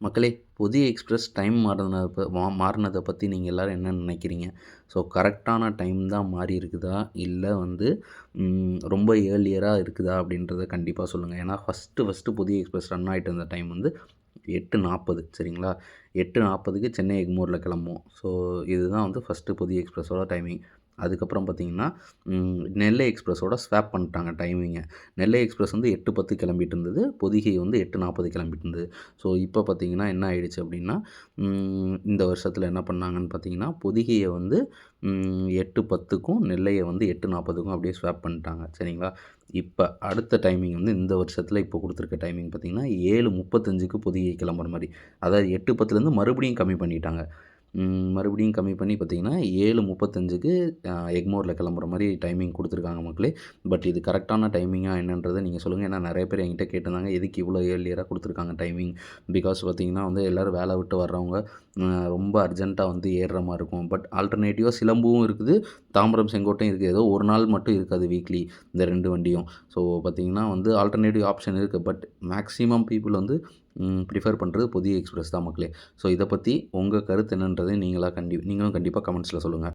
மக்களே புதிய express time மாறினதை ப மா பற்றி நீங்கள் எல்லோரும் என்ன நினைக்கிறீங்க? ஸோ கரெக்டான டைம் தான் மாறி இருக்குதா? இல்லை வந்து ரொம்ப ஏர்லியராக இருக்குதா? அப்படின்றத கண்டிப்பாக சொல்லுங்கள் ஏன்னா ஃபஸ்ட்டு ஃபஸ்ட்டு புதிய எக்ஸ்பிரஸ் ரன் ஆகிட்டு இருந்த டைம் வந்து எட்டு நாற்பது சரிங்களா? எட்டு நாற்பதுக்கு சென்னை எக்மோரில் கிளம்புவோம். ஸோ இதுதான் வந்து ஃபஸ்ட்டு புதிய எக்ஸ்பிரஸோட டைமிங் அதுக்கப்புறம் பார்த்திங்கன்னா நெல்லை எக்ஸ்பிரஸோட ஸ்வாப் பண்ணிட்டாங்க டைமிங்கை நெல்லை எக்ஸ்பிரஸ் வந்து எட்டு பத்து கிளம்பிட்டு இருந்தது. பொதிகை வந்து எட்டு நாற்பது கிளம்பிட்டு இருந்தது. ஸோ இப்போ பார்த்திங்கன்னா என்ன ஆயிடுச்சு அப்படின்னா இந்த வருஷத்தில் என்ன பண்ணாங்கன்னு பார்த்தீங்கன்னா பொதிகையை வந்து எட்டு பத்துக்கும் நெல்லையை வந்து எட்டு நாற்பதுக்கும் அப்படியே ஸ்வாப் பண்ணிட்டாங்க. சரிங்களா? இப்போ அடுத்த டைமிங் வந்து இந்த வருஷத்தில் இப்போ கொடுத்துருக்க டைமிங் பார்த்திங்கன்னா ஏழு முப்பத்தஞ்சுக்கு பொதிகை கிளம்புற மாதிரி. அதாவது எட்டு பத்துலேருந்து மறுபடியும் கம்மி பண்ணிட்டாங்க. மறுபடியும் கம்மி பண்ணி பார்த்தீங்கன்னா ஏழு முப்பத்தஞ்சுக்கு எக்மோரில் கிளம்புற மாதிரி டைமிங் கொடுத்துருக்காங்க மக்களே. பட் இது கரெக்டான டைமிங்காக என்னன்றதை நீங்கள் சொல்லுங்கள் ஏன்னா நிறைய பேர் என்கிட்ட கேட்டிருந்தாங்க எதுக்கு இவ்வளோ ஏர்லியராக கொடுத்துருக்காங்க டைமிங்? பிகாஸ் பார்த்திங்கன்னா வந்து எல்லோரும் வேலை விட்டு வர்றவங்க ரொம்ப அர்ஜென்ட்டாக வந்து ஏறுற மாதிரி இருக்கும். பட் ஆல்டர்னேட்டிவாக சிலம்பும் இருக்குது தாம்பரம் செங்கோட்டையும் இருக்குது. ஏதோ ஒரு நாள் மட்டும் இருக்காது வீக்லி இந்த ரெண்டு வண்டியும். ஸோ பார்த்திங்கன்னா வந்து ஆல்டர்னேட்டிவ் ஆப்ஷன் இருக்குது பட் மேக்ஸிமம் பீப்புள் வந்து ப்ரிஃபர் பண்ணுறது புதிய எக்ஸ்பிரஸ் தான் மக்களே. ஸோ இதை பற்றி உங்கள் கருத்து என்னன்றதை நீங்களாக கண்டி நீங்களும் கண்டிப்பாக கமெண்ட்ஸில் சொல்லுங்கள்